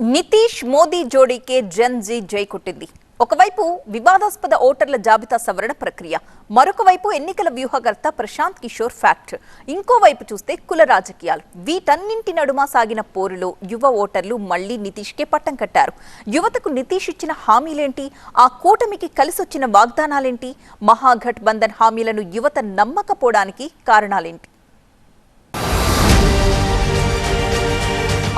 నితీష్ మోదీ జోడీకే gen Z జై కొట్టింది. ఒకవైపు వివాదాస్పద ఓటర్ల జాబితా సవరణ ప్రక్రియ మరొక వైపు ఎన్నికల వ్యూహకర్త ప్రశాంత్ కిషోర్ ఫ్యాక్ట్. ఇంకోవైపు చూస్తే కుల రాజకీయాలు. వీటన్నింటి నడుమ సాగిన పోరులో యువ ఓటర్లు మళ్ళీ నితీష్కే పట్టం కట్టారు. యువతకు నితీష్ ఇచ్చిన హామీలేంటి? ఆ కూటమికి కలిసొచ్చిన వాగ్దానాలేంటి? మహాఘట్ బంధన్ హామీలను యువత నమ్మకపోవడానికి కారణాలేంటి?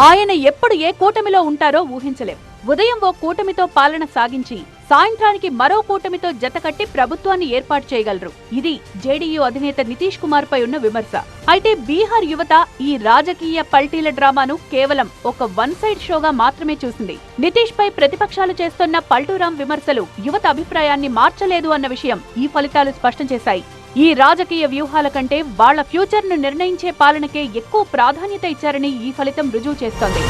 ఆయన ఎప్పుడు ఏ కూటమిలో ఉంటారో ఊహించలేం. ఉదయం ఓ కూటమితో పాలన సాగించి సాయంత్రానికి మరో కూటమితో జతకట్టి ప్రభుత్వాన్ని ఏర్పాటు చేయగలరు. ఇది జేడీయూ అధినేత నితీష్ కుమార్ పై ఉన్న విమర్శ. అయితే బీహార్ యువత ఈ రాజకీయ పల్టీల డ్రామాను కేవలం ఒక వన్ సైడ్ షోగా మాత్రమే చూసింది. నితీష్ పై ప్రతిపక్షాలు చేస్తున్న పల్టూరాం విమర్శలు యువత అభిప్రాయాన్ని మార్చలేదు అన్న విషయం ఈ ఫలితాలు స్పష్టం చేశాయి. ఈ రాజకీయ వ్యూహాల కంటే వాళ్ళ ఫ్యూచర్ను నిర్ణయించే పాలనకే ఎక్కువ ప్రాధాన్యత ఇచ్చారని ఈ ఫలితం రుజువు చేస్తోంది.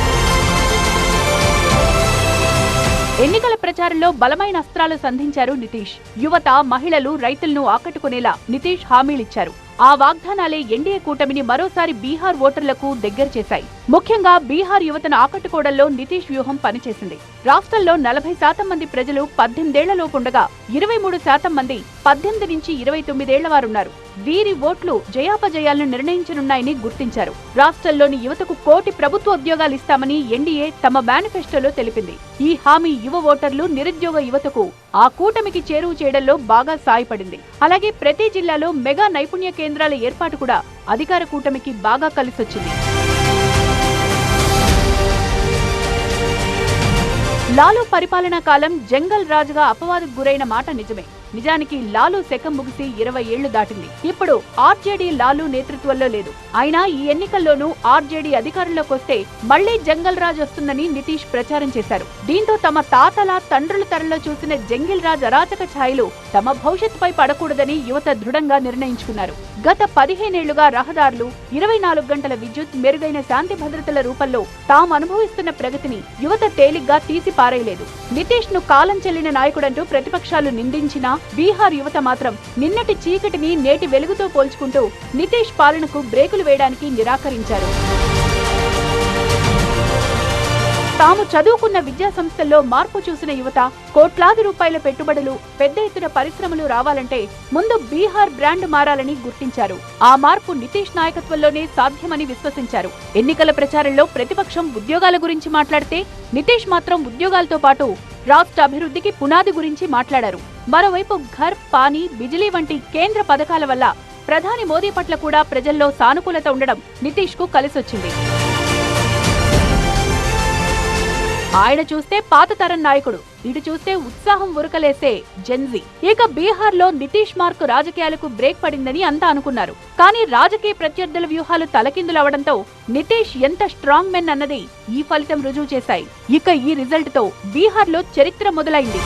ఎన్నికల ప్రచారంలో బలమైన అస్త్రాలు సంధించారు నితీష్. యువత మహిళలు రైతులను ఆకట్టుకునేలా నితీష్ హామీలిచ్చారు. ఆ వాగ్దానాలే ఎన్డీఏ కూటమిని మరోసారి బీహార్ ఓటర్లకు దగ్గర చేశాయి. ముఖ్యంగా బీహార్ యువతను ఆకట్టుకోవడంలో నితీష్ వ్యూహం పనిచేసింది. రాష్ట్రంలో నలభై శాతం మంది ప్రజలు పద్దెనిమిదేళ్ళలోపుండగా ఇరవై మూడు శాతం మంది పద్దెనిమిది నుంచి ఇరవై తొమ్మిదేళ్ళ వారున్నారు. వీరి ఓట్లు జయాపజయాలను నిర్ణయించనున్నాయని గుర్తించారు. రాష్ట్రంలోని యువతకు కోటి ప్రభుత్వ ఉద్యోగాలు ఇస్తామని ఎన్డీఏ తమ మేనిఫెస్టోలో తెలిపింది. ఈ హామీ యువ ఓటర్లు నిరుద్యోగ యువతకు ఆ కూటమికి చేరువ చేయడంలో బాగా సాయపడింది. అలాగే ప్రతి జిల్లాలో మెగా నైపుణ్య కేంద్రాల ఏర్పాటు కూడా అధికార కూటమికి బాగా కలిసొచ్చింది. లాలూ పరిపాలనా కాలం జంగల్ రాజుగా అపవాదకు గురైన మాట నిజమే. నిజానికి లాలు శకం ముగిసి ఇరవై ఏళ్ళు దాటింది. ఇప్పుడు ఆర్జేడీ లాలు నేతృత్వంలో లేదు. అయినా ఈ ఎన్నికల్లోనూ ఆర్జేడీ అధికారంలోకి వస్తే మళ్ళీ జంగల్ రాజ్ వస్తుందని నితీష్ ప్రచారం చేశారు. దీంతో తమ తాతల తండ్రుల తరంలో చూసిన జంగిల్ రాజ్ అరాచక ఛాయలు తమ భవిష్యత్తుపై పడకూడదని యువత దృఢంగా నిర్ణయించుకున్నారు. గత పదిహేనేళ్ళుగా రహదారులు ఇరవై నాలుగు గంటల విద్యుత్ మెరుగైన శాంతి భద్రతల రూపంలో తాము అనుభవిస్తున్న ప్రగతిని యువత తేలిగ్గా తీసి పారేయలేదు నితీష్ను కాలం చెల్లిన నాయకుడంటూ ప్రతిపక్షాలు నిందించినా బీహార్ యువత మాత్రం నిన్నటి చీకటిని నేటి వెలుగుతో పోల్చుకుంటూ నితీష్ పాలనకు బ్రేకులు వేయడానికి నిరాకరించారు. తాము చదువుకున్న విద్యా సంస్థల్లో మార్పు చూసిన యువత కోట్లాది రూపాయల పెట్టుబడులు పెద్ద ఎత్తున పరిశ్రమలు రావాలంటే ముందు బీహార్ బ్రాండ్ మారాలని గుర్తించారు. ఆ మార్పు నితీష్ నాయకత్వంలోనే సాధ్యమని విశ్వసించారు. ఎన్నికల ప్రచారంలో ప్రతిపక్షం ఉద్యోగాల గురించి మాట్లాడితే నితీష్ మాత్రం ఉద్యోగాలతో పాటు రాష్ట్ర అభివృద్ధికి పునాది గురించి మాట్లాడారు. మరోవైపు ఘర్ పానీ బిజిలీ వంటి కేంద్ర పథకాల వల్ల ప్రధాని మోదీ పట్ల కూడా ప్రజల్లో సానుకూలత ఉండడం నితీష్కు కలిసొచ్చింది. ఆయన చూస్తే పాత తరం నాయకుడు ఇటు చూస్తే ఉత్సాహం ఉరకలేసే జెన్జీ ఇక బీహార్లో నితీష్ మార్క్ రాజకీయాలకు బ్రేక్ పడిందని అంతా అనుకున్నారు. కానీ రాజకీయ ప్రత్యర్థుల వ్యూహాలు తలకిందులవడంతో నితీష్ ఎంత స్ట్రాంగ్ మెన్ అన్నది ఈ ఫలితం రుజువు చేశాయి. ఇక ఈ రిజల్ట్తో బీహార్లో చరిత్ర మొదలైంది.